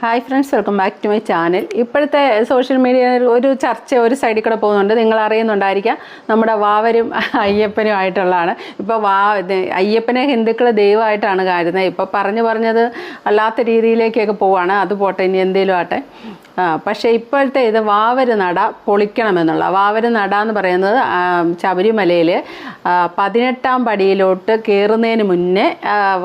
Hi friends welcome back to my channel ഇപ്പോഴത്തെ social media ഒരു ചർച്ച ഒരു സൈഡിൽ കൂടെ പോകുന്നുണ്ട്. നിങ്ങൾ അറിയുന്നുണ്ടായിരിക്കാം. നമ്മുടെ വാവരും അയ്യപ്പനും ആയിട്ടുള്ളതാണ്. ഇപ്പോൾ വാ അയ്യപ്പനെ ഹിന്ദുക്കൾ ദൈവമായിട്ടാണ് കരുതുന്നത്. ഇപ്പോൾ പറഞ്ഞു പറഞ്ഞത് അല്ലാത്ത രീതിയിലേക്കൊക്കെ പോവാണ്. അത് പോട്ടെ ഇനി എന്തെങ്കിലും ആട്ടെ പക്ഷേ ഇപ്പോഴത്തെ ഇത് വാവര് നട പൊളിക്കണമെന്നുള്ള വാവര് നട എന്ന് പറയുന്നത് ശബരിമലയിൽ പതിനെട്ടാം പടിയിലോട്ട് കയറുന്നതിന് മുന്നേ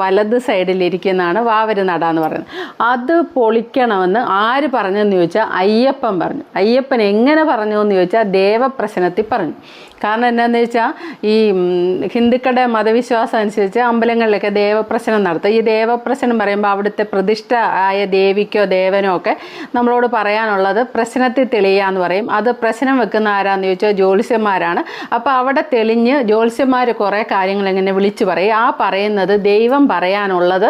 വലത് സൈഡിലിരിക്കുന്നതാണ് വാവര് നട എന്ന് പറയുന്നത്. അത് പൊളിക്കണമെന്ന് ആര് പറഞ്ഞെന്ന് ചോദിച്ചാൽ അയ്യപ്പൻ പറഞ്ഞു. അയ്യപ്പൻ എങ്ങനെ പറഞ്ഞു എന്ന് ചോദിച്ചാൽ ദേവപ്രശ്നത്തിൽ പറഞ്ഞു. കാരണം എന്താണെന്ന് വെച്ചാൽ ഈ ഹിന്ദുക്കളുടെ മതവിശ്വാസം അനുസരിച്ച് അമ്പലങ്ങളിലൊക്കെ ദേവപ്രശ്നം നടത്തും. ഈ ദേവപ്രശ്നം പറയുമ്പോൾ അവിടുത്തെ പ്രതിഷ്ഠ ആയ ദേവിക്കോ ദേവനോ ഒക്കെ നമ്മളോട് പറയാനുള്ളത് പ്രശ്നത്തിൽ തെളിയുക തെളിയാന്ന് പറയും. അത് പ്രശ്നം വെക്കുന്ന ആരാന്ന് ചോദിച്ചാൽ ജ്യോത്സ്യന്മാരാണ്. അപ്പോൾ അവിടെ തെളിഞ്ഞ് ജ്യോത്സ്യന്മാർ കുറേ കാര്യങ്ങൾ ഇങ്ങനെ വിളിച്ചു പറയും. ആ പറയുന്നത് ദൈവം പറയാനുള്ളത്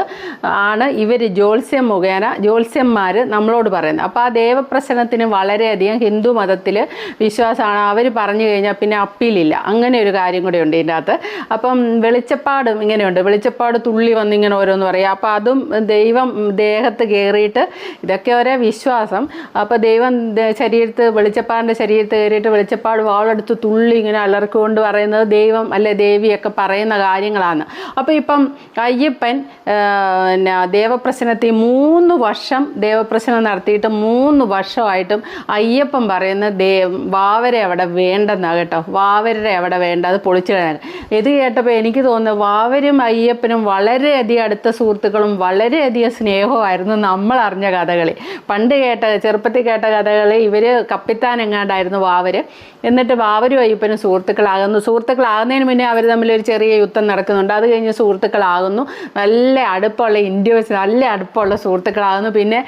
ആണ്. ഇവർ ജ്യോത്സ്യം മുഖേന ജ്യോത്സ്യന്മാർ നമ്മളോട് പറയുന്നത്. അപ്പോൾ ആ ദേവപ്രശ്നത്തിന് വളരെയധികം ഹിന്ദു മതത്തിൽ വിശ്വാസമാണ്. അവർ പറഞ്ഞു കഴിഞ്ഞാൽ പിന്നെ അപ്പീലില്ല. അങ്ങനെ ഒരു കാര്യം കൂടെ ഉണ്ട് ഇതിന്റെ അകത്ത് അപ്പം വെളിച്ചപ്പാടും ഇങ്ങനെയുണ്ട്. വെളിച്ചപ്പാട് തുള്ളി വന്നിങ്ങനെ ഓരോന്ന് പറയും. അപ്പോൾ അതും ദൈവം ദേഹത്ത് കയറിയിട്ട് ഇതൊക്കെ ഒരേ വിശ്വാസം. അപ്പോൾ ദൈവം ശരീരത്ത് വെളിച്ചപ്പാടിന്റെ ശരീരത്ത് കയറിയിട്ട് വെളിച്ചപ്പാട് വാളെടുത്ത് തുള്ളി ഇങ്ങനെ അലർക്കുകൊണ്ട് പറയുന്നത് ദൈവം അല്ലെ ദേവിയൊക്കെ പറയുന്ന കാര്യങ്ങളാണ്. അപ്പോൾ ഇപ്പം അയ്യപ്പൻ പിന്നെ ദേവപ്രശ്നത്തിൽ മൂന്ന് വർഷം ദേവപ്രശ്നം നടത്തിയിട്ട് മൂന്ന് വർഷമായിട്ടും അയ്യപ്പൻ പറയുന്ന ദേ വാവരെ അവിടെ വേണ്ടെന്നാണ് കേട്ടോ. വാവരെ അവിടെ വേണ്ട അത് പൊളിച്ചു കളയാൻ. ഇത് കേട്ടപ്പോൾ എനിക്ക് തോന്നുന്നു വാവരും അയ്യപ്പനും വളരെയധികം അടുത്ത സുഹൃത്തുക്കളും വളരെയധികം സ്നേഹമായിരുന്നു നമ്മൾ അറിഞ്ഞ കഥകളി. പണ്ട് കേട്ട ചെറുപ്പത്തിൽ കേട്ട കഥകളി ഇവർ കപ്പിത്താൻ എങ്ങാണ്ടായിരുന്നു വാവര്. എന്നിട്ട് വാവരും അയ്യപ്പനും സുഹൃത്തുക്കളാകുന്നു. സുഹൃത്തുക്കളാകുന്നതിന് മുന്നേ അവർ തമ്മിൽ ഒരു ചെറിയ യുദ്ധം നടക്കുന്നുണ്ട്. അത് കഴിഞ്ഞ് സുഹൃത്തുക്കളാകുന്നു. നല്ല അടുപ്പമുള്ള ഇൻഡ്യോസ് നല്ല അടുപ്പമുള്ള സുഹൃത്തുക്കളാകുന്നു. പിന്നെ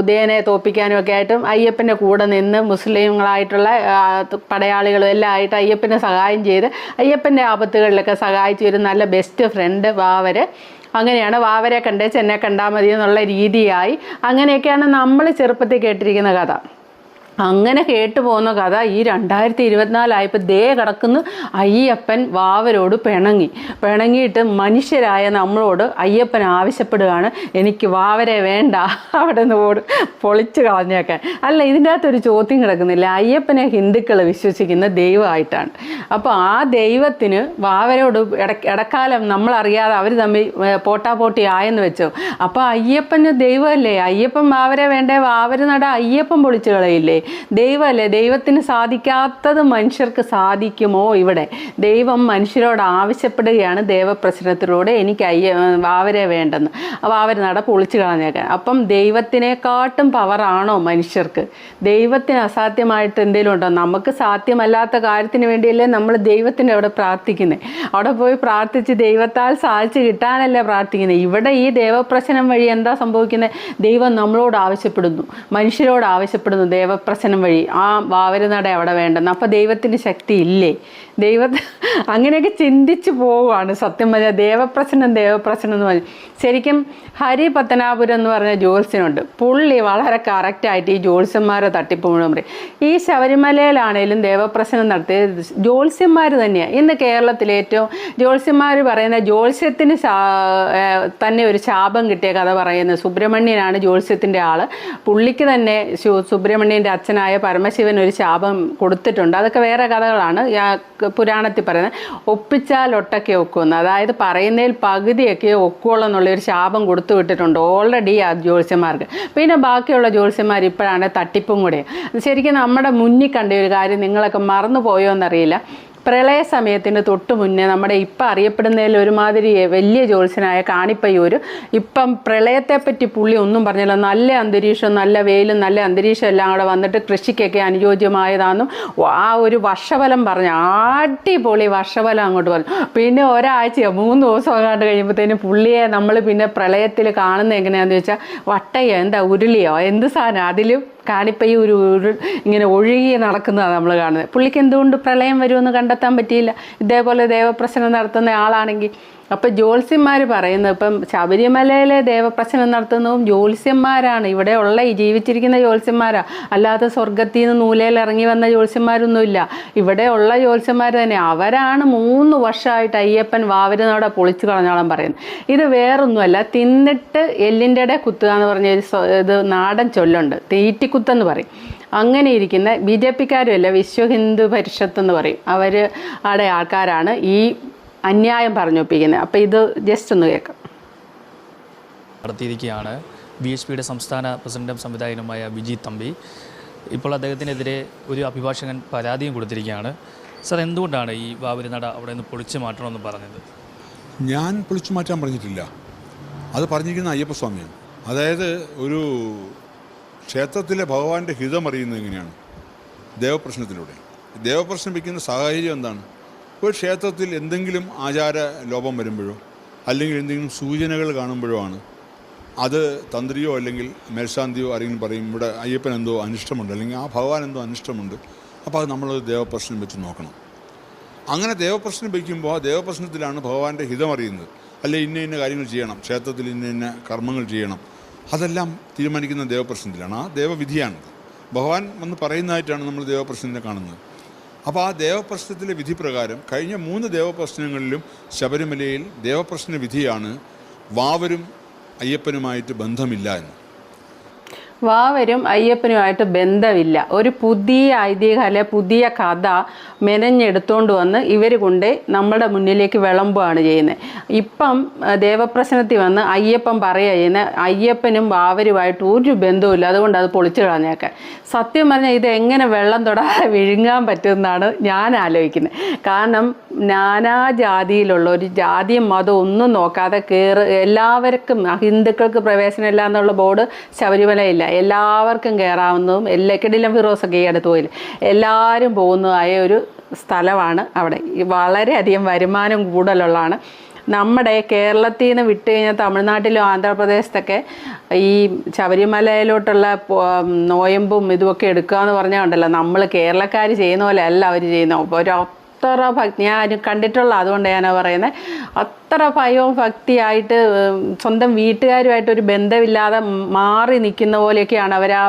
ഉദയനെ തോപ്പിക്കാനും ഒക്കെ ആയിട്ടും അയ്യപ്പന്റെ കൂടെ നിന്ന് മുസ്ലിങ്ങളായിട്ടുള്ള പടയാളികളും എല്ലാം ആയിട്ട് അയ്യപ്പനെ സഹായം ചെയ്ത് അയ്യപ്പന്റെ ആപത്തുകളിലൊക്കെ സഹായിച്ചു ഒരു നല്ല ബെസ്റ്റ് ഫ്രണ്ട് വാവര്. അങ്ങനെയാണ് വാവരെ കണ്ടേ ചെന്നെ കണ്ടാൽ മതി എന്നുള്ള രീതിയായി അങ്ങനെയൊക്കെയാണ് നമ്മൾ ചെറുപ്പത്തിൽ കേട്ടിരിക്കുന്ന കഥ. അങ്ങനെ കേട്ടു പോകുന്ന കഥ ഈ രണ്ടായിരത്തി ഇരുപത്തിനാലായപ്പോൾ ദേ കിടക്കുന്നു അയ്യപ്പൻ വാവരോട് പിണങ്ങി. പിണങ്ങിയിട്ട് മനുഷ്യരായ നമ്മളോട് അയ്യപ്പൻ ആവശ്യപ്പെടുകയാണ്. എനിക്ക് വാവരെ വേണ്ട. അവിടെ നിന്ന് ഓട് പൊളിച്ച് കളഞ്ഞേക്കാൻ. അല്ല ഇതിന്റെ അകത്തൊരു ചോദ്യം കിടക്കുന്നില്ല. അയ്യപ്പനെ ഹിന്ദുക്കൾ വിശ്വസിക്കുന്ന ദൈവമായിട്ടാണ്. അപ്പോൾ ആ ദൈവത്തിന് വാവരോട് ഇട- ഇടക്കാലം നമ്മളറിയാതെ അവർ തമ്മിൽ പോട്ടാ പോട്ടാപോട്ടി ആയെന്ന് വെച്ചോ. അപ്പോൾ അയ്യപ്പന് ദൈവമല്ലേ? അയ്യപ്പൻ വാവരെ വേണ്ടേ? വാവര നട. അയ്യപ്പൻ പൊളിച്ചു കളയില്ലേ? ദൈവമല്ലേ? ദൈവത്തിന് സാധിക്കാത്തത് മനുഷ്യർക്ക് സാധിക്കുമോ ഇവിടെ? ദൈവം മനുഷ്യരോട് ആവശ്യപ്പെടുകയാണ് ദൈവപ്രശ്നത്തിലൂടെ. എനിക്ക് അയ്യ വാവരെ വേണ്ടെന്ന്. അവർ നട പൊളിച്ചു കളഞ്ഞേക്കാൻ. അപ്പം ദൈവത്തിനെക്കാട്ടും പവറാണോ മനുഷ്യർക്ക്? ദൈവത്തിന് അസാധ്യമായിട്ട് എന്തെങ്കിലും ഉണ്ടോ? നമുക്ക് സാധ്യമല്ലാത്ത കാര്യത്തിന് വേണ്ടിയല്ലേ നമ്മൾ ദൈവത്തിന്റെ അവിടെ പ്രാർത്ഥിക്കുന്നത് അവിടെ പോയി പ്രാർത്ഥിച്ച് ദൈവത്താൽ സാധിച്ചു കിട്ടാനല്ലേ പ്രാർത്ഥിക്കുന്നത് ഇവിടെ ഈ ദേവപ്രശ്നം വഴി എന്താ സംഭവിക്കുന്നത് ദൈവം നമ്മളോട് ആവശ്യപ്പെടുന്നു. മനുഷ്യരോട് ആവശ്യപ്പെടുന്നു ദേവപ്രശ്നം വഴി ആ വാവരനട അവിടെ വേണ്ടെന്ന്. അപ്പോൾ ദൈവത്തിന് ശക്തി ഇല്ലേ? ദൈവത്തെ അങ്ങനെയൊക്കെ ചിന്തിച്ചു പോവുകയാണ് സത്യം പറഞ്ഞാൽ. ദേവപ്രശ്നം ദേവപ്രശ്നം എന്ന് പറഞ്ഞു. ശരിക്കും ഹരി പത്തനാപുരം എന്ന് പറഞ്ഞ ജ്യോത്സ്യനുണ്ട്. പുള്ളി വളരെ കറക്റ്റായിട്ട് ഈ ജ്യോത്സ്യന്മാരെ തട്ടിപ്പ് മുഴുവൻ പറയും. ഈ ശബരിമലയിലാണേലും ദേവപ്രശ്നം നടത്തിയത് ജ്യോത്സ്യന്മാർ തന്നെയാണ് ഇന്ന് കേരളത്തിൽ ഏറ്റവും ജ്യോത്സ്യന്മാർ പറയുന്ന ജ്യോത്സ്യത്തിന് തന്നെ ഒരു ശാപം കിട്ടിയ കഥ പറയുന്നത് സുബ്രഹ്മണ്യനാണ് ജ്യോത്സ്യത്തിന്റെ ആൾ പുള്ളിക്ക് തന്നെ സുബ്രഹ്മണ്യന്റെ അച്ഛനായ പരമശിവൻ ഒരു ശാപം കൊടുത്തിട്ടുണ്ട്. അതൊക്കെ വേറെ കഥകളാണ്. പുരാണത്തിൽ പറയുന്നത് ഒപ്പിച്ചാൽ ഒട്ടൊക്കെ ഒക്കുമെന്ന് അതായത് പറയുന്നതിൽ പകുതിയൊക്കെ ഒക്കുള്ളൂ എന്നുള്ളൊരു ശാപം കൊടുത്തു വിട്ടിട്ടുണ്ട് ഓൾറെഡി ആ ജ്യോത്സ്യന്മാർക്ക്. പിന്നെ ബാക്കിയുള്ള ജ്യോത്സ്യന്മാർ ഇപ്പോഴാണ് തട്ടിപ്പും കൂടെ. ശരിക്കും നമ്മുടെ മുന്നിൽ കണ്ട ഒരു കാര്യം നിങ്ങളൊക്കെ മറന്നു പോയോ എന്നറിയില്ല. പ്രളയ സമയത്തിന് തൊട്ട് മുന്നേ നമ്മുടെ ഇപ്പം അറിയപ്പെടുന്നതിൽ ഒരുമാതിരി വലിയ ജ്യോത്സ്യനായ കാണിപ്പയ്യൂർ ഇപ്പം പ്രളയത്തെപ്പറ്റി പുള്ളി ഒന്നും പറഞ്ഞില്ല. നല്ല അന്തരീക്ഷം നല്ല വെയിലും നല്ല അന്തരീക്ഷം എല്ലാം കൂടെ വന്നിട്ട് കൃഷിക്കൊക്കെ അനുയോജ്യമായതാണെന്നും ആ ഒരു വർഷഫലം പറഞ്ഞു അടിപൊളി വർഷഫലം അങ്ങോട്ട് പറഞ്ഞു പിന്നെ ഒരാഴ്ചയോ മൂന്ന് ദിവസം അങ്ങോട്ട് കഴിയുമ്പോഴത്തേനും പുള്ളിയെ നമ്മൾ പിന്നെ പ്രളയത്തിൽ കാണുന്നത് എങ്ങനെയാണെന്ന് വെച്ചാൽ വട്ടയോ എന്താ ഉരുളിയോ എന്ത് സാധനം അതിലും കാണിപ്പൈ ഒരു ഇങ്ങനെ ഒഴുകി നടക്കുന്നതാണ് നമ്മൾ കാണുന്നത് പുള്ളിക്ക് എന്തുകൊണ്ട് പ്രളയം വരുമെന്ന് കണ്ടെത്താൻ പറ്റിയില്ല? ഇതേപോലെ ദേവപ്രശ്നം നടത്തുന്ന ആളാണെങ്കിൽ അപ്പം ജ്യോത്സ്യന്മാർ പറയുന്നത് ഇപ്പം ശബരിമലയിലെ ദേവപ്രശ്നം നടത്തുന്നതും ജ്യോത്സ്യന്മാരാണ്. ഇവിടെ ഉള്ള ഈ ജീവിച്ചിരിക്കുന്ന ജ്യോത്സ്യന്മാരാ. അല്ലാതെ സ്വർഗത്തിൽ നിന്ന് നൂലയിൽ ഇറങ്ങി വന്ന ജ്യോത്സ്യന്മാരൊന്നുമില്ല. ഇവിടെ ഉള്ള ജ്യോത്സ്യന്മാർ തന്നെ. അവരാണ് മൂന്ന് വർഷമായിട്ട് അയ്യപ്പൻ വാവരുന്നവിടെ പൊളിച്ചു കളഞ്ഞോളം പറയുന്നത്. ഇത് വേറൊന്നുമല്ല. തിന്നിട്ട് എല്ലിന്റെ ഇടയിൽ കുത്തുക എന്ന് പറഞ്ഞ ഒരു ഇത് നാടൻ ചൊല്ലുണ്ട്. തീറ്റിക്കുത്തെന്ന് പറയും. അങ്ങനെ ഇരിക്കുന്ന ബി ജെ പിക്കാരുമല്ല വിശ്വ ഹിന്ദു പരിഷത്ത് എന്ന് പറയും. അവർ അവിടെ ആൾക്കാരാണ്. ഈ അന്യായം പറഞ്ഞൊപ്പിക്കുന്നത് അപ്പോൾ ഇത് ജസ്റ്റ് ഒന്ന് കേൾക്കാം. നടത്തിയിരിക്കുകയാണ് ബി എച്ച് പിയുടെ സംസ്ഥാന പ്രസിഡന്റും സംവിധായകനുമായ വിജി തമ്പി. ഇപ്പോൾ അദ്ദേഹത്തിനെതിരെ ഒരു അഭിഭാഷകൻ പരാതിയും കൊടുത്തിരിക്കുകയാണ്. സർ എന്തുകൊണ്ടാണ് ഈ വാവരി നട അവിടെ നിന്ന് പൊളിച്ചു മാറ്റണമെന്ന് പറഞ്ഞത്? ഞാൻ പൊളിച്ചു മാറ്റാൻ പറഞ്ഞിട്ടില്ല. അത് പറഞ്ഞിരിക്കുന്ന അയ്യപ്പസ്വാമിയാണ് അതായത് ഒരു ക്ഷേത്രത്തിലെ ഭഗവാന്റെ ഹിതം അറിയുന്നത് എങ്ങനെയാണ്? ദേവപ്രശ്നത്തിലൂടെ. ദേവപ്രശ്നം വയ്ക്കുന്ന സാഹചര്യം എന്താണ്? ഒരു ക്ഷേത്രത്തിൽ എന്തെങ്കിലും ആചാര ലോപം വരുമ്പോഴോ അല്ലെങ്കിൽ എന്തെങ്കിലും സൂചനകൾ കാണുമ്പോഴോ ആണ് അത് തന്ത്രിയോ അല്ലെങ്കിൽ മേൽശാന്തിയോ ആരെങ്കിലും പറയും ഇവിടെ അയ്യപ്പൻ എന്തോ അനിഷ്ടമുണ്ട് അല്ലെങ്കിൽ ആ ഭഗവാൻ എന്തോ അനിഷ്ടമുണ്ട് അപ്പോൾ അത് നമ്മൾ ദേവപ്രശ്നം വെച്ച് നോക്കണം. അങ്ങനെ ദേവപ്രശ്നം വയ്ക്കുമ്പോൾ ആ ദേവപ്രശ്നത്തിലാണ് ഭഗവാന്റെ ഹിതം അറിയുന്നത്. അല്ലെ ഇന്ന ഇന്ന കാര്യങ്ങൾ ചെയ്യണം ക്ഷേത്രത്തിൽ ഇന്ന ഇന്ന കർമ്മങ്ങൾ ചെയ്യണം അതെല്ലാം തീരുമാനിക്കുന്ന ദേവപ്രശ്നത്തിലാണ്. ആ ദേവവിധിയാണത്. ഭഗവാൻ വന്ന് പറയുന്നതായിട്ടാണ് നമ്മൾ ദേവപ്രശ്നത്തിനെ കാണുന്നത്. അപ്പോൾ ആ ദേവപ്രശ്നത്തിലെ വിധി പ്രകാരം കഴിഞ്ഞ മൂന്ന് ദേവപ്രശ്നങ്ങളിലും ശബരിമലയിൽ ദേവപ്രശ്ന വിധിയാണ് വാവരും അയ്യപ്പനുമായിട്ട് ബന്ധമില്ല എന്ന്. വാവരും അയ്യപ്പനുമായിട്ട് ബന്ധമില്ല. ഒരു പുതിയ ഐതിഹ്യം പുതിയ കഥ മെനഞ്ഞെടുത്തോണ്ട് വന്ന് ഇവർ കൊണ്ട് നമ്മുടെ മുന്നിലേക്ക് വിളമ്പുകയാണ് ചെയ്യുന്നത് ഇപ്പം ദേവപ്രശ്നത്തിൽ വന്ന് അയ്യപ്പൻ പറയുക ചെയ്യുന്നത് അയ്യപ്പനും വാവരുമായിട്ട് ഒരു ബന്ധവുമില്ല. അതുകൊണ്ട് അത് പൊളിച്ചു കളഞ്ഞേക്കാൻ സത്യം പറഞ്ഞാൽ ഇത് എങ്ങനെ വെള്ളം തൊടാതെ വിഴുങ്ങാൻ പറ്റുമെന്നാണ് ഞാൻ ആലോചിക്കുന്നത് കാരണം നാനാജാതിയിലുള്ള ഒരു ജാതിയും മതവും ഒന്നും നോക്കാതെ കയറ് എല്ലാവർക്കും ഹിന്ദുക്കൾക്ക് പ്രവേശനമില്ല എന്നുള്ള ബോർഡ് ശബരിമലയില്ല. എല്ലാവർക്കും കയറാവുന്നതും എല്ലാ കിടിലം ഫിറോസൊക്കെ ഈ അടുത്ത് പോയില്ല എല്ലാവരും പോകുന്നതായ ഒരു സ്ഥലമാണ് അവിടെ. വളരെയധികം വരുമാനം കൂടുതലുള്ളതാണ്. നമ്മുടെ കേരളത്തിൽ നിന്ന് വിട്ട് കഴിഞ്ഞാൽ തമിഴ്നാട്ടിലും ആന്ധ്രാപ്രദേശത്തൊക്കെ ഈ ശബരിമലയിലോട്ടുള്ള നോയമ്പും ഇതുമൊക്കെ എടുക്കുക എന്ന് പറഞ്ഞാൽ ഉണ്ടല്ലോ. നമ്മൾ കേരളക്കാർ ചെയ്യുന്ന പോലെ അല്ല അവർ ചെയ്യുന്ന ഒരു അത്ര ഭക്തി. ഞാൻ കണ്ടിട്ടുള്ള അതുകൊണ്ട് ഞാനാ പറയുന്നത് അത്ര ഭയവും ഭക്തിയായിട്ട് സ്വന്തം വീട്ടുകാരുമായിട്ട് ഒരു ബന്ധമില്ലാതെ മാറി നിൽക്കുന്ന പോലെയൊക്കെയാണ് അവർ ആ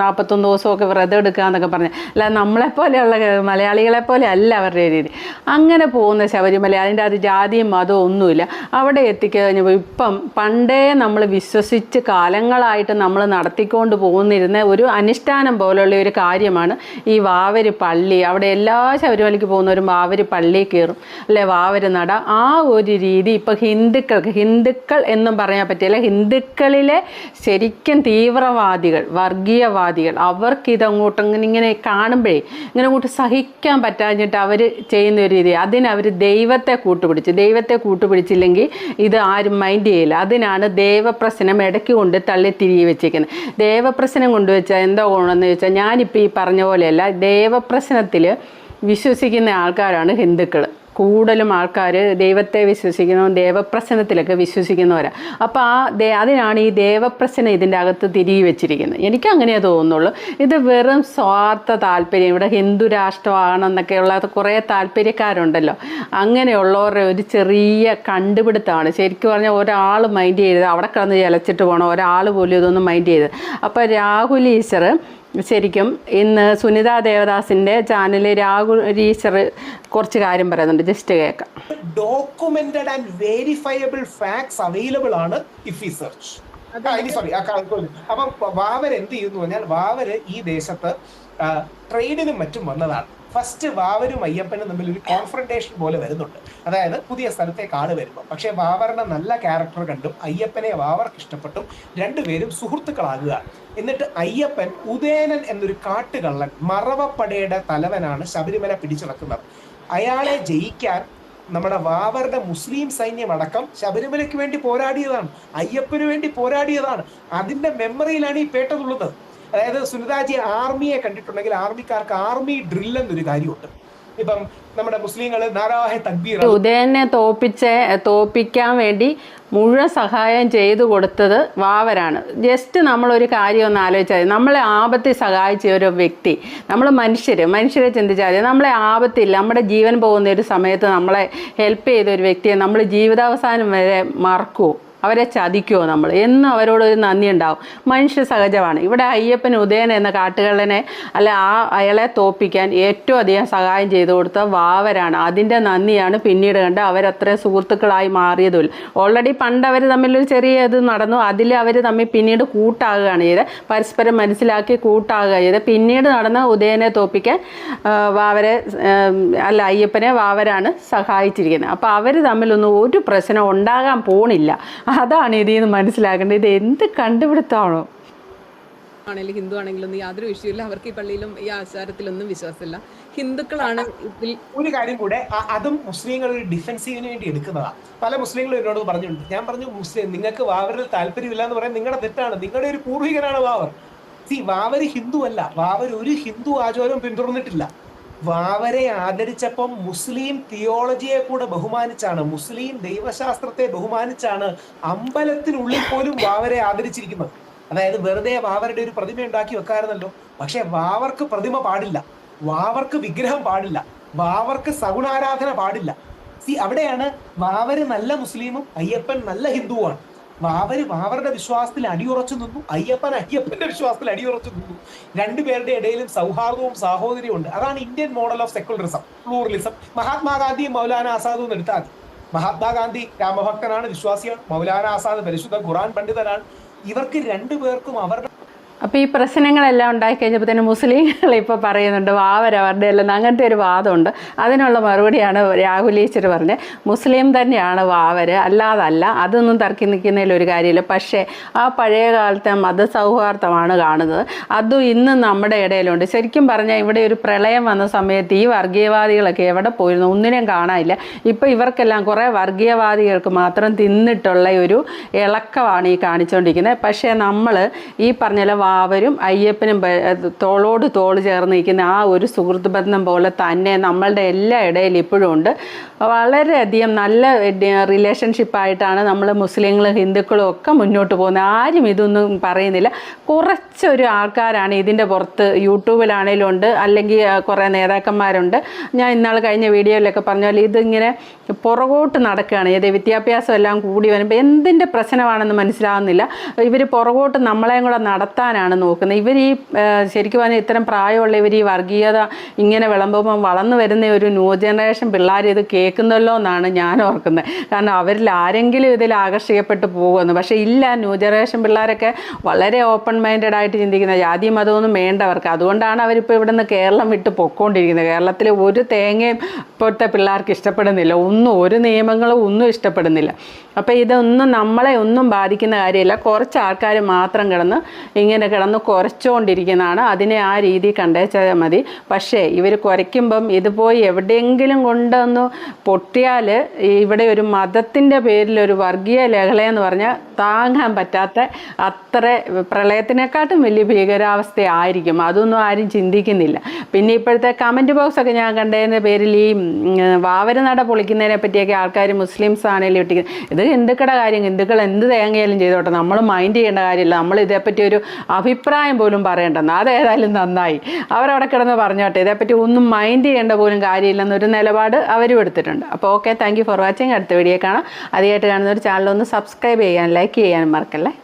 നാൽപ്പത്തൊന്ന് ദിവസമൊക്കെ വ്രതം എടുക്കുക എന്നൊക്കെ പറഞ്ഞ്. അല്ല നമ്മളെപ്പോലെയുള്ള മലയാളികളെ പോലെ അല്ല അവരുടെ രീതി. അങ്ങനെ പോകുന്ന ശബരിമല അതിന്റെ അത് ജാതിയും മതവും ഒന്നുമില്ല. അവിടെ എത്തിക്കഴിഞ്ഞപ്പോൾ ഇപ്പം പണ്ടേ നമ്മൾ വിശ്വസിച്ച് കാലങ്ങളായിട്ട് നമ്മൾ നടത്തിക്കൊണ്ട് പോകുന്നിരുന്ന ഒരു അനുഷ്ഠാനം പോലുള്ള ഒരു കാര്യമാണ് ഈ വാവര് പള്ളി. അവിടെ എല്ലാ ശബരിമലയ്ക്ക് പോകുന്നവരും വാവര് പള്ളി കയറും. അല്ലെ വാവര് നട. ആ ഒരു രീതി ഇപ്പം ഹിന്ദുക്കൾക്ക് ഹിന്ദുക്കൾ എന്നും പറയാൻ പറ്റില്ല. ഹിന്ദുക്കളിലെ ശരിക്കും തീവ്രവാദികൾ വർഗീയവാദികൾ അവർക്ക് ഇതങ്ങോട്ട് ഇങ്ങനെ കാണുമ്പോഴേ ഇങ്ങനെ അങ്ങോട്ട് സഹിക്കാൻ പറ്റാഞ്ഞിട്ട് അവർ ചെയ്യുന്ന ഒരു രീതി. അതിനവർ ദൈവത്തെ കൂട്ടുപിടിച്ച് ദൈവത്തെ കൂട്ടുപിടിച്ചില്ലെങ്കിൽ ഇത് ആരും മൈൻഡ് ചെയ്യില്ല. അതിനാണ് ദേവപ്രശ്നം ഇടയ്ക്ക് കൊണ്ട് തള്ളി തിരികെ വെച്ചേക്കുന്നത്. ദേവപ്രശ്നം കൊണ്ടുവച്ചാൽ എന്താ ഗുണമെന്ന് ചോദിച്ചാൽ ഞാനിപ്പോൾ ഈ പറഞ്ഞ പോലെയല്ല. ദേവപ്രശ്നത്തിൽ വിശ്വസിക്കുന്ന ആൾക്കാരാണ് ഹിന്ദുക്കൾ. കൂടുതലും ആൾക്കാർ ദൈവത്തെ വിശ്വസിക്കുന്ന ദേവപ്രസനത്തിലൊക്കെ വിശ്വസിക്കുന്നവരാണ് അപ്പോൾ ആ ദേ അതിനാണ് ഈ ദേവപ്രസനം ഇതിന്റെ അകത്ത് തിരികെ വെച്ചിരിക്കുന്നത്. എനിക്ക് അങ്ങനെയേ തോന്നുന്നുള്ളൂ. ഇത് വെറും സ്വാർത്ഥ താല്പര്യം. ഇവിടെ ഹിന്ദു രാഷ്ട്രമാണെന്നൊക്കെയുള്ള കുറേ താല്പര്യക്കാരുണ്ടല്ലോ. അങ്ങനെയുള്ളവരുടെ ഒരു ചെറിയ കണ്ടുപിടുത്തമാണ് ശരിക്കും പറഞ്ഞാൽ ഒരാൾ മൈൻഡ് ചെയ്ത് അവിടെ കിടന്ന് ചലച്ചിട്ട് പോകണം. ഒരാൾ പോലും ഇതൊന്നും മൈൻഡ് ചെയ്ത്. അപ്പോൾ രാഹുൽ ഈശ്വർ ശരിക്കും ഇന്ന് സുനിത ദേവദാസിന്റെ ചാനലിൽ രാഹുൽ ഈശ്വർ കുറച്ച് കാര്യം പറയുന്നുണ്ട്. ജസ്റ്റ് കേൾക്കാം. Documented and verifiable facts available ആണ് ഇഫ് ഈ സെർച്ച് സോറി അപ്പം വാവർ എന്ത് ചെയ്യുന്നു പറഞ്ഞാൽ വാവര് ഈ ദേശത്ത് ട്രേഡിനും മറ്റും വന്നതാണ്. ഫസ്റ്റ് വാവരും അയ്യപ്പനും തമ്മിൽ ഒരു കോൺഫ്രണ്ടേഷൻ പോലെ വരുന്നുണ്ട്. അതായത് പുതിയ സ്ഥലത്തേക്ക് ആൾ വരുമ്പോൾ പക്ഷേ വാവറിനെ നല്ല ക്യാരക്ടർ കണ്ടും അയ്യപ്പനെ വാവർക്ക് ഇഷ്ടപ്പെട്ടും രണ്ടുപേരും സുഹൃത്തുക്കളാകുക. എന്നിട്ട് അയ്യപ്പൻ ഉദയനൻ എന്നൊരു കാട്ടുകള്ളൻ മറവപ്പടയുടെ തലവനാണ് ശബരിമല പിടിച്ചിറക്കുന്നത് അയാളെ ജയിക്കാൻ നമ്മുടെ വാവറുടെ മുസ്ലിം സൈന്യം അടക്കം ശബരിമലയ്ക്ക് വേണ്ടി പോരാടിയതാണ്. അയ്യപ്പന് വേണ്ടി പോരാടിയതാണ്. അതിന്റെ മെമ്മറിയിലാണ് ഈ പേട്ട തുള്ളുന്നത് അതായത് സുനിതാജി ആർമിയെ കണ്ടിട്ടുണ്ടെങ്കിൽ ആർമിക്കാർക്ക് ആർമി ഡ്രിൽ എന്നൊരു കാര്യമുണ്ട്. ഇപ്പം നമ്മുടെ മുസ്ലിങ്ങൾ നാരാഹെ തക്ബീർ ഉദയനെ തോപ്പിച്ച് തോപ്പിക്കാൻ വേണ്ടി മുഴുവൻ സഹായം ചെയ്തു കൊടുത്തത് വാവരാണ്. ജസ്റ്റ് നമ്മളൊരു കാര്യം ഒന്ന് ആലോചിച്ചാൽ മതി. നമ്മളെ ആപത്തിൽ സഹായിച്ച ഒരു വ്യക്തി നമ്മൾ മനുഷ്യർ മനുഷ്യരെ ചിന്തിച്ചാൽ മതി. നമ്മളെ ആപത്തിൽ നമ്മുടെ ജീവൻ പോകുന്ന ഒരു സമയത്ത് നമ്മളെ ഹെൽപ്പ് ചെയ്ത ഒരു വ്യക്തിയെ നമ്മൾ ജീവിതാവസാനം വരെ മറക്കുമോ അവരെ ചതിക്കുമോ നമ്മൾ എന്നും അവരോടൊരു നന്ദി ഉണ്ടാവും മനുഷ്യ സഹജമാണ്. ഇവിടെ അയ്യപ്പൻ ഉദയൻ എന്ന കാട്ടുകള്ളനെ അല്ലെ ആ അയാളെ തോപ്പിക്കാൻ ഏറ്റവും അധികം സഹായം ചെയ്തു കൊടുത്ത വാവരാണ്. അതിന്റെ നന്ദിയാണ് പിന്നീട് കണ്ട് അവരത്ര സുഹൃത്തുക്കളായി മാറിയതുമില്ല ഓൾറെഡി പണ്ട് അവർ തമ്മിലൊരു ചെറിയ ഇത് നടന്നു. അതിൽ അവർ തമ്മിൽ പിന്നീട് കൂട്ടാകുകയാണ് ചെയ്തത്. പരസ്പരം മനസ്സിലാക്കി കൂട്ടാകുക ചെയ്തത്. പിന്നീട് നടന്ന ഉദയനെ തോപ്പിക്കാൻ വാവരെ അല്ല അയ്യപ്പനെ വാവരാണ് സഹായിച്ചിരിക്കുന്നത്. അപ്പോൾ അവർ തമ്മിലൊന്നും ഒരു പ്രശ്നം ഉണ്ടാകാൻ പോണില്ല. അതാണ് ഇതിൽ നിന്ന് മനസ്സിലാക്കേണ്ടത്. ഇത് എന്ത് കണ്ടുപിടുത്തമാണോ ആണെങ്കിലും ഹിന്ദു ആണെങ്കിലും യാതൊരു വിഷയമില്ല അവർക്ക് ഈ പള്ളിയിലും ഈ ആചാരത്തിലൊന്നും വിശ്വാസമില്ല. ഹിന്ദുക്കളാണ് ഇതിൽ ഒരു കാര്യം കൂടെ അതും മുസ്ലിങ്ങൾ ഒരു ഡിഫൻസീവിന് വേണ്ടി എടുക്കുന്നതാണ് പല മുസ്ലിങ്ങളും എന്നോട് പറഞ്ഞിട്ടുണ്ട്. ഞാൻ പറഞ്ഞു മുസ്ലിം നിങ്ങൾക്ക് വാവരിൽ താല്പര്യമില്ല എന്ന് പറയാൻ നിങ്ങളുടെ തെറ്റാണ്. നിങ്ങളുടെ ഒരു പൂർവികനാണ് വാവർ. സി വാവര് ഹിന്ദു അല്ല വാവർ ഒരു ഹിന്ദു ആചാരവും പിന്തുടർന്നിട്ടില്ല. വാവരെ ആദരിച്ചപ്പം മുസ്ലിം തിയോളജിയെ കൂടെ ബഹുമാനിച്ചാണ് മുസ്ലിം ദൈവശാസ്ത്രത്തെ ബഹുമാനിച്ചാണ് അമ്പലത്തിനുള്ളിൽ പോലും വാവരെ ആദരിച്ചിരിക്കുന്നത്. അതായത് വെറുതെ വാവരുടെ ഒരു പ്രതിമ ഉണ്ടാക്കി വെക്കാറുണ്ടല്ലോ പക്ഷെ വാവർക്ക് പ്രതിമ പാടില്ല. വാവർക്ക് വിഗ്രഹം പാടില്ല. വാവർക്ക് സഗുണാരാധന പാടില്ല. സി അവിടെയാണ് വാവര് നല്ല മുസ്ലിമും അയ്യപ്പൻ നല്ല ഹിന്ദുവുമാണ്. വാവര് വാവരുടെ വിശ്വാസത്തിൽ അടിയുറച്ചു നിന്നു. അയ്യപ്പൻ അയ്യപ്പന്റെ വിശ്വാസത്തിൽ അടിയുറച്ചു നിന്നു. രണ്ടുപേരുടെ ഇടയിലും സൗഹാർദ്ദവും സാഹോദര്യവും ഉണ്ട്. അതാണ് Indian model of secularism pluralism. മഹാത്മാഗാന്ധിയും Maulana ആസാദും എടുത്താൽ മഹാത്മാഗാന്ധി രാമഭക്തനാണ് വിശ്വാസിയാണ്. മൗലാന ആസാദ് പരിശുദ്ധ ഖുറാൻ പണ്ഡിതനാണ്. ഇവർക്ക് രണ്ടുപേർക്കും അവരുടെ അപ്പോൾ ഈ പ്രശ്നങ്ങളെല്ലാം ഉണ്ടായി കഴിഞ്ഞപ്പോൾ തന്നെ മുസ്ലിങ്ങൾ ഇപ്പോൾ പറയുന്നുണ്ട് വാവരവരുടെ എല്ലാം അങ്ങനത്തെ ഒരു വാദമുണ്ട്. അതിനുള്ള മറുപടിയാണ് രാഹുൽ ഈശ്വർ പറഞ്ഞത്. മുസ്ലിം തന്നെയാണ് വാവര് അല്ലാതല്ല അതൊന്നും തർക്കി നിൽക്കുന്നതിൽ ഒരു കാര്യമില്ല. പക്ഷേ ആ പഴയ കാലത്തെ മതസൗഹാർദ്ദമാണ് കാണുന്നത്. അതും ഇന്ന് നമ്മുടെ ഇടയിലുണ്ട്. ശരിക്കും പറഞ്ഞാൽ ഇവിടെ ഒരു പ്രളയം വന്ന സമയത്ത് ഈ വർഗീയവാദികളൊക്കെ എവിടെ പോയിരുന്നു? ഒന്നിനെയും കാണാനില്ല. ഇപ്പോൾ ഇവർക്കെല്ലാം കുറേ വർഗീയവാദികൾക്ക് മാത്രം തിന്നിട്ടുള്ള ഒരു ഇളക്കമാണ് ഈ കാണിച്ചുകൊണ്ടിരിക്കുന്നത്. പക്ഷേ നമ്മൾ ഈ പറഞ്ഞ വാവരും അയ്യപ്പനും തോളോട് തോൾ ചേർന്ന് നിൽക്കുന്ന ആ ഒരു സുഹൃത്ത് ബന്ധം പോലെ തന്നെ നമ്മളുടെ എല്ലാ ഇടയിൽ ഇപ്പോഴും ഉണ്ട്. വളരെയധികം നല്ല റിലേഷൻഷിപ്പായിട്ടാണ് നമ്മൾ മുസ്ലിങ്ങളും ഹിന്ദുക്കളും ഒക്കെ മുന്നോട്ട് പോകുന്നത്. ആരും ഇതൊന്നും പറയുന്നില്ല. കുറച്ചൊരു ആൾക്കാരാണ് ഇതിന്റെ പുറത്ത് യൂട്യൂബിലാണേലും ഉണ്ട് അല്ലെങ്കിൽ കുറേ നേതാക്കന്മാരുണ്ട്. ഞാൻ ഇന്നാൾ കഴിഞ്ഞ വീഡിയോയിലൊക്കെ പറഞ്ഞ പോലെ ഇതിങ്ങനെ പുറകോട്ട് നടക്കുകയാണ്. ഇത് വിദ്യാഭ്യാസം എല്ലാം കൂടി വരുമ്പോൾ എന്തിന്റെ പ്രശ്നമാണെന്ന് മനസ്സിലാവുന്നില്ല. ഇവർ പുറകോട്ട് നമ്മളെയും കൂടെ നടത്താനാണ് നോക്കുന്നത്? ഇവർ ഈ ശരിക്കും പറഞ്ഞാൽ ഇത്തരം പ്രായമുള്ള ഇവർ ഈ വർഗീയത ഇങ്ങനെ വിളമ്പുമ്പോൾ വളർന്നു വരുന്ന ഒരു ന്യൂ ജനറേഷൻ പിള്ളേർ ഇത് കേൾക്കുന്നല്ലോ എന്നാണ് ഞാൻ ഓർക്കുന്നത്. കാരണം അവരിൽ ആരെങ്കിലും ഇതിൽ ആകർഷിക്കപ്പെട്ട് പോകുമെന്ന് പക്ഷേ ഇല്ല ന്യൂ ജനറേഷൻ പിള്ളേരൊക്കെ വളരെ ഓപ്പൺ മൈൻഡഡ് ആയിട്ട് ചിന്തിക്കുന്ന ജാതി മതമൊന്നും വേണ്ടവർക്ക്. അതുകൊണ്ടാണ് അവരിപ്പോൾ ഇവിടുന്ന് കേരളം വിട്ട് പൊക്കോണ്ടിരിക്കുന്നത്. കേരളത്തിലെ ഒരു തേങ്ങയും ഇപ്പോഴത്തെ പിള്ളേർക്ക് ഇഷ്ടപ്പെടുന്നില്ല. ഒന്നും ഒരു നിയമങ്ങളും ഒന്നും ഇഷ്ടപ്പെടുന്നില്ല. അപ്പോൾ ഇതൊന്നും നമ്മളെ ഒന്നും ബാധിക്കുന്ന കാര്യമില്ല. കുറച്ച് ആൾക്കാർ മാത്രം കിടന്ന് ഇങ്ങനെ കിടന്ന് കുറച്ചുകൊണ്ടിരിക്കുന്നതാണ് അതിനെ ആ രീതി കണ്ടേച്ചാൽ മതി. പക്ഷേ ഇവർ കുരയ്ക്കുമ്പം ഇത് പോയി എവിടെയെങ്കിലും കൊണ്ടൊന്ന് പൊട്ടിയാൽ ഇവിടെ ഒരു മതത്തിന്റെ പേരിൽ ഒരു വർഗീയ ലഹളയെന്ന് പറഞ്ഞാൽ താങ്ങാൻ പറ്റാത്ത അത്ര പ്രളയത്തിനെക്കാട്ടും വലിയ ഭീകരാവസ്ഥയായിരിക്കും. അതൊന്നും ആരും ചിന്തിക്കുന്നില്ല. പിന്നെ ഇപ്പോഴത്തെ കമന്റ് ബോക്സൊക്കെ ഞാൻ കണ്ടതിന്റെ പേരിൽ ഈ വാവരനട പൊളിക്കുന്നതിനെ പറ്റിയൊക്കെ ആൾക്കാർ മുസ്ലിംസ് ആണെങ്കിലും ഇട്ടിരിക്കുന്നത് ഇത് ഹിന്ദുക്കളുടെ കാര്യം? ഹിന്ദുക്കൾ എന്ത് തേങ്ങയാലും ചെയ്തോട്ടെ. നമ്മൾ മൈൻഡ് ചെയ്യേണ്ട കാര്യമില്ല. നമ്മൾ ഇതേപ്പറ്റി ഒരു അഭിപ്രായം പോലും പറയേണ്ടെന്ന്. അതേതായാലും നന്നായി. അവരവിടെ കിടന്ന് പറഞ്ഞോട്ടെ. ഇതേപ്പറ്റി ഒന്നും മൈൻഡ് ചെയ്യേണ്ട പോലും കാര്യമില്ലെന്നൊരു നിലപാട് അവരും എടുത്തിട്ടുണ്ട്. അപ്പോൾ ഓക്കെ താങ്ക് ഫോർ വാച്ചിങ് അടുത്ത വീഡിയോ കാണാം. ആദ്യമായിട്ട് കാണുന്ന ഒരു ചാനൽ ഒന്ന് സബ്സ്ക്രൈബ് ചെയ്യാൻ ലൈക്ക് ചെയ്യാനും മറക്കല്ലേ?